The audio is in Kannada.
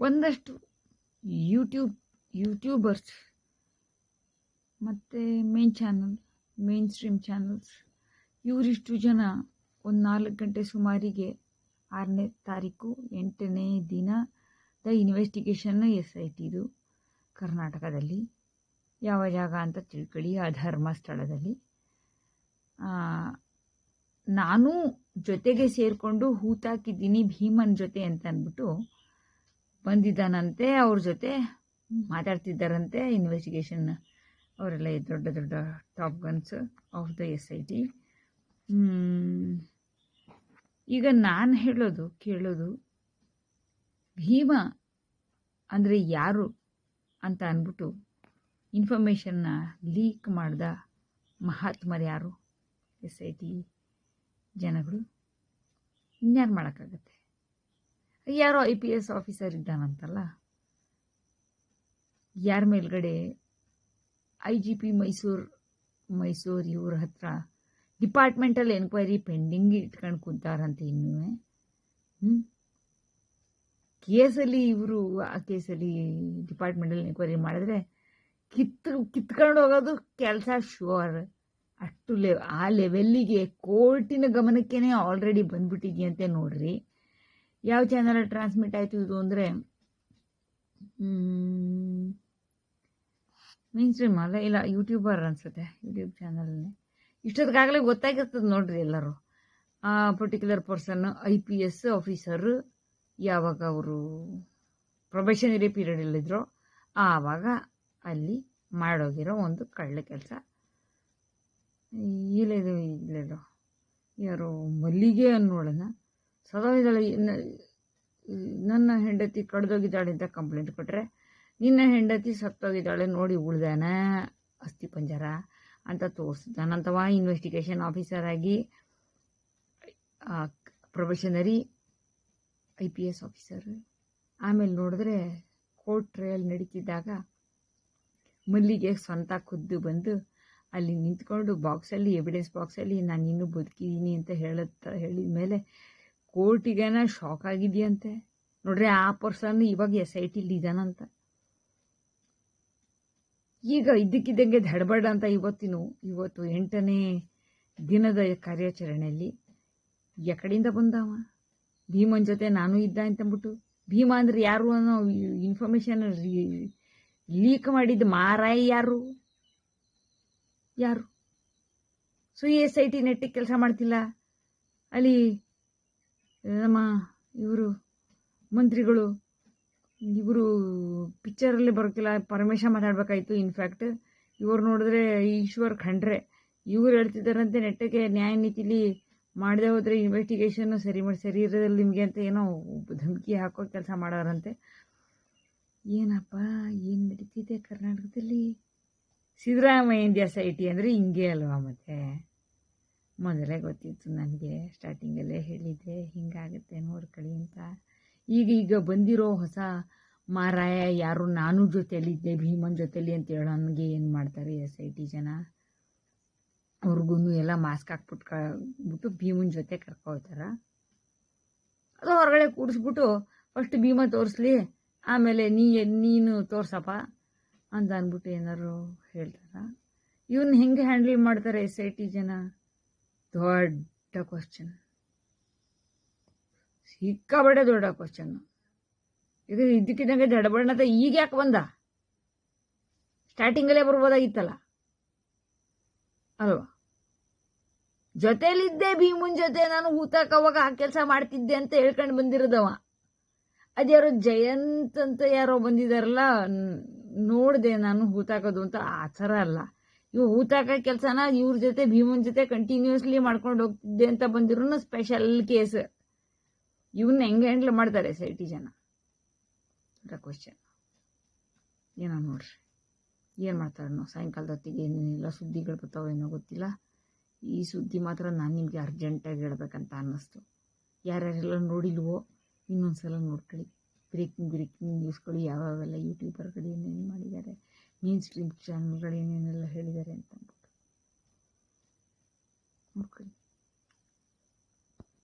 ಒಂದಷ್ಟು ಯೂಟ್ಯೂಬ್ ಯೂಟ್ಯೂಬರ್ಸ್ ಮತ್ತು main channel mainstream channels ಇವರಿಷ್ಟು ಜನ ಒಂದು ನಾಲ್ಕು ಗಂಟೆ ಸುಮಾರಿಗೆ ಆರನೇ ತಾರೀಕು ಎಂಟನೇ ದಿನ ದ ಇನ್ವೆಸ್ಟಿಗೇಷನ್ ಎಸ್ ಐ ಟಿದು ಕರ್ನಾಟಕದಲ್ಲಿ. ಯಾವ ಜಾಗ ಅಂತ ತಿಳ್ಕೊಳ್ಳಿ, ಆ ಧರ್ಮಸ್ಥಳದಲ್ಲಿ. ನಾನು ಜೊತೆಗೆ ಸೇರಿಕೊಂಡು ಹೂತಾಕಿದ್ದೀನಿ ಭೀಮನ್ ಜೊತೆ ಅಂತ ಅಂದ್ಬಿಟ್ಟು ಬಂದಿದ್ದಾನಂತೆ ಅವ್ರ ಜೊತೆ ಮಾತಾಡ್ತಿದ್ದಾರಂತೆ ಇನ್ವೆಸ್ಟಿಗೇಷನ್ ಅವರೆಲ್ಲ ದೊಡ್ಡ ದೊಡ್ಡ top guns of the S I T ಈಗ ನಾನು ಹೇಳೋದು ಕೇಳೋದು ಭೀಮ ಅಂದರೆ ಯಾರು ಅಂತ ಅಂದ್ಬಿಟ್ಟು ಇನ್ಫಾರ್ಮೇಷನ್ನ ಲೀಕ್ ಮಾಡ್ದ ಮಹಾತ್ಮರು ಯಾರು? ಎಸ್ ಐ ಟಿ ಜನಗಳು ಇನ್ಯಾರು ಮಾಡೋಕ್ಕಾಗತ್ತೆ? ಯಾರೋ ಐ ಪಿ ಎಸ್ ಆಫೀಸರ್ ಇದ್ದಾನಂತಲ್ಲ? ಯಾರ ಮೇಲ್ಗಡೆ? I G P Mysore Mysore ಇವ್ರ ಹತ್ರ ಡಿಪಾರ್ಟ್ಮೆಂಟಲ್ ಎನ್ಕ್ವೈರಿ ಪೆಂಡಿಂಗ್ ಇಟ್ಕೊಂಡು ಕುಂತಾರಂತೆ ಇನ್ನೂ ಹ್ಞೂ ಕೇಸಲ್ಲಿ ಇವರು, ಆ ಕೇಸಲ್ಲಿ ಡಿಪಾರ್ಟ್ಮೆಂಟಲ್ಲಿ ಎನ್ಕ್ವೈರಿ ಮಾಡಿದ್ರೆ ಕಿತ್ತು ಕಿತ್ಕೊಂಡು ಹೋಗೋದು ಕೆಲಸ ಶೋರ್ ಅಷ್ಟು ಲೆ ಆ ಲೆವೆಲ್ಲಿಗೆ ಕೋರ್ಟಿನ ಗಮನಕ್ಕೇ ಆಲ್ರೆಡಿ ಬಂದ್ಬಿಟ್ಟಿದೆಯಂತೆ ನೋಡ್ರಿ. ಯಾವ ಚಾನಲ್ ಟ್ರಾನ್ಸ್ಮಿಟ್ ಆಯಿತು ಇದು ಅಂದರೆ ಮೀನ್ ಸ್ಟ್ರೀಮ್ ಅಲ್ಲ? ಇಲ್ಲ ಯೂಟ್ಯೂಬರ್ ಅನಿಸುತ್ತೆ ಯೂಟ್ಯೂಬ್ ಚಾನಲ್ನೇ ಇಷ್ಟೊತ್ತಿಗಾಗಲೇ ಗೊತ್ತಾಗಿರ್ತದೆ ನೋಡ್ರಿ ಎಲ್ಲರೂ. ಆ particular person I P S officer ಯಾವಾಗ ಅವರು ಪ್ರೊಬೆಷನರಿ ಇಲ್ಲಿದ್ರು ಆವಾಗ ಅಲ್ಲಿ ಮಾಡೋಗಿರೋ ಒಂದು ಕಳ್ಳ ಕೆಲಸ. ಇಲ್ಲೇದು ಇಲ್ಲೇದು. ಯಾರು ಮಲ್ಲಿಗೆ ಅನ್ನೋಳನ್ನ ಸದೋಗಿದ್ದಾಳೆ ನನ್ನ ಹೆಂಡತಿ ಕಡ್ದೋಗಿದ್ದಾಳೆ ಅಂತ ಕಂಪ್ಲೇಂಟ್ ಕೊಟ್ಟರೆ ನಿನ್ನ ಹೆಂಡತಿ ಸತ್ತೋಗಿದ್ದಾಳೆ ನೋಡಿ ಉಳ್ದಾನ, ಅಸ್ಥಿ ಪಂಜರ ಅಂತ ತೋರಿಸಿದಾನಂತವ ಇನ್ವೆಸ್ಟಿಗೇಷನ್ ಆಫೀಸರ್ ಆಗಿ probationary I P S officer ಆಮೇಲೆ ನೋಡಿದ್ರೆ ಕೋರ್ಟ್ ಟ್ರಯಲ್ ನಡೀತಿದ್ದಾಗ ಮಲ್ಲಿಗೆ ಸ್ವಂತ ಖುದ್ದು ಬಂದು ಅಲ್ಲಿ ನಿಂತ್ಕೊಂಡು ಬಾಕ್ಸಲ್ಲಿ ಎವಿಡೆನ್ಸ್ ಬಾಕ್ಸಲ್ಲಿ ನಾನು ಇನ್ನೂ ಬದುಕಿದ್ದೀನಿ ಅಂತ ಹೇಳುತ್ತ ಹೇಳಿದ ಮೇಲೆ ಕೋರ್ಟಿಗೇನ ಶಾಕ್ ಆಗಿದೆಯಂತೆ? ನೋಡ್ರಿ ಆ ಪರ್ಸನ್ ಇವಾಗ ಎಸ್ ಐ ಟಿಲಿ ಇದ್ದಾನಂತ ಈಗ ಇದ್ದಕ್ಕಿದ್ದಂಗೆ ಧಡಬಡ ಅಂತ ಇವತ್ತಿನ, ಇವತ್ತು ಎಂಟನೇ ದಿನದ ಕಾರ್ಯಾಚರಣೆಯಲ್ಲಿ ಎಕಡಿಂದ ಬಂದವ? ಭೀಮನ್ ಜೊತೆ ನಾನು ಇದ್ದ ಅಂತಂದ್ಬಿಟ್ಟು, ಭೀಮಾ ಅಂದ್ರೆ ಯಾರು ಅನ್ನೋ ಇನ್ಫಾರ್ಮೇಶನ್ ಲೀಕ್ ಮಾಡಿದ್ದು ಮಾರಾಯ ಯಾರು? ಯಾರು? ಸೊ ಎಸ್ ಐ ಟಿ ನೆಟ್ಟಿಗೆ ಕೆಲಸ ಮಾಡ್ತಿಲ್ಲ? ಅಲ್ಲಿ ನಮ್ಮ ಇವರು ಮಂತ್ರಿಗಳು, ಇವರು ಪಿಕ್ಚರಲ್ಲಿ ಬರೋಕ್ಕಿಲ್ಲ ಪರಮೇಶ ಮಾತಾಡಬೇಕಾಯ್ತು ಇನ್ಫ್ಯಾಕ್ಟ್ ಇವರು ನೋಡಿದ್ರೆ ಈಶ್ವರ್ ಖಂಡ್ರೆ. ಇವರು ಹೇಳ್ತಿದ್ದಾರಂತೆ, ನೆಟ್ಟಗೆ ನ್ಯಾಯ ನೀತಿಲಿ ಮಾಡದೆ ಹೋದರೆ ಇನ್ವೆಸ್ಟಿಗೇಷನ್ ಸರಿ ಮಾಡಿ, ಸರಿ ಇರೋದಿಲ್ಲ ನಿಮಗೆ ಅಂತ ಏನೋ ಧಮಕಿ ಹಾಕೋ ಕೆಲಸ ಮಾಡೋರಂತೆ. ಏನಪ್ಪ, ಏನು ನಡೀತಿದೆ ಕರ್ನಾಟಕದಲ್ಲಿ? ಸಿದ್ದರಾಮಯ್ಯ ಇಂಡಿಯಾ ಸೈಟಿ ಅಂದರೆ ಹಿಂಗೆ ಅಲ್ವಾ ಮತ್ತೆ? ಮೊದಲೇ ಗೊತ್ತಿತ್ತು ನನಗೆ ಸ್ಟಾರ್ಟಿಂಗಲ್ಲೇ ಹೇಳಿದ್ದೆ, ಹಿಂಗಾಗುತ್ತೆ ನೋಡ್ಕೊಳ್ಳಿ ಅಂತ. ಈಗ ಈಗ ಬಂದಿರೋ ಹೊಸ ಮಾರಾಯ ಯಾರು ನಾನು ಜೊತೆಯಲ್ಲಿದ್ದೆ, ಭೀಮನ್ ಜೊತೆಲಿ ಅಂತ ಹೇಳೋ ನನಗೆ ಏನು ಮಾಡ್ತಾರೆ ಎಸ್ ಐ ಟಿ ಜನ. ಅವ್ರಿಗೂ ಎಲ್ಲ ಮಾಸ್ಕ್ ಹಾಕ್ಬಿಟ್ಟು ಬಿಟ್ಟು ಭೀಮನ್ ಜೊತೆ ಕರ್ಕೊಳ್ತಾರ. ಅದು ಹೊರಗಡೆ ಕೂಡಿಸ್ಬಿಟ್ಟು ಫಸ್ಟ್ ಭೀಮ ತೋರಿಸ್ಲಿ, ಆಮೇಲೆ ನೀ ನೀನು ತೋರ್ಸಪ್ಪ ಅಂತ ಅಂದ್ಬಿಟ್ಟು ಏನಾದ್ರು ಹೇಳ್ತಾರ. ಇವನ್ನ ಹೆಂಗೆ ಹ್ಯಾಂಡಲ್ ಮಾಡ್ತಾರೆ ಎಸ್ ಐ ಟಿ ಜನ? ದೊಡ್ಡ ಕ್ವಶನ್ ಸಿಕ್ಕಾಬಡೆ ದೊಡ್ಡ ಕ್ವಶನ್ ಈಗ ಇದ್ದಕ್ಕಿದ್ದಂಗೆ ದಡಬಣ್ಣತ ಈಗ ಯಾಕೆ ಬಂದ? ಸ್ಟಾರ್ಟಿಂಗಲ್ಲೇ ಬರ್ಬೋದಾಗಿತ್ತಲ್ಲ. ಅಲ್ವಾ? ಜೊತೆಲಿದ್ದೆ ಭೀಮನ್ ಜೊತೆ ನಾನು ಊತಕ್ಕೆ ಅವಾಗ ಆ ಕೆಲಸ ಮಾಡ್ತಿದ್ದೆ ಅಂತ ಹೇಳ್ಕೊಂಡು ಬಂದಿರೋದವ. ಅದ್ಯಾರೋ ಜಯಂತ್ ಅಂತ ಯಾರೋ ಬಂದಿದಾರಲ್ಲ ನೋಡಿದೆ ನಾನು ಹೂತಾಕೋದು ಅಂತ ಆ ಥರ ಅಲ್ಲ. ಇವು ಹಾಕೋ ಕೆಲಸನ ಇವ್ರ ಜೊತೆ ಭೀಮನ್ ಜೊತೆ ಕಂಟಿನ್ಯೂಸ್ಲಿ ಮಾಡ್ಕೊಂಡು ಹೋಗ್ತಿದ್ದೆ ಅಂತ ಬಂದಿರೋನು ಸ್ಪೆಷಲ್ ಕೇಸ್ ಇವನ್ನ ಹೆಂಗೆ ಹ್ಯಾಂಡಲ್ ಮಾಡ್ತಾರೆ ಸೈಟಿ ಜನ? ಜನ ಕ್ವಶನ್ ಏನೋ ನೋಡ್ರಿ. ಏನು ಮಾಡ್ತಾರೆ ನಾವು ಸಾಯಂಕಾಲದ ಹೊತ್ತಿಗೆ ಏನೇನಿಲ್ಲ ಸುದ್ದಿಗಳು ಬರ್ತಾವೇನೋ ಗೊತ್ತಿಲ್ಲ. ಈ ಸುದ್ದಿ ಮಾತ್ರ ನಾನು ನಿಮಗೆ ಅರ್ಜೆಂಟಾಗಿ ಹೇಳ್ಬೇಕಂತ ಅನ್ನಿಸ್ತು. ಯಾರ್ಯಾರೆಲ್ಲ ನೋಡಿಲ್ವೋ ಇನ್ನೊಂದು ಸಲ ನೋಡ್ಕೊಳ್ಳಿ ಬ್ರೇಕಿಂಗ್ ಬ್ರೇಕಿಂಗ್ ನ್ಯೂಸ್ಗಳು ಯಾವ್ಯಾವೆಲ್ಲ ಯೂಟ್ಯೂಬರ್ಗಳು ಏನೇನು ಮಾಡಿದ್ದಾರೆ. ಮೇನ್ ಸ್ಟ್ರೀಮ್ ಚಾನಲ್ಗಳು ಏನೇನೆಲ್ಲ ಹೇಳಿದ್ದಾರೆ ಅಂತ ಅಂದ್ಬಿಟ್ಟು. ನೋಡ್ಕೊಳ್ಳಿ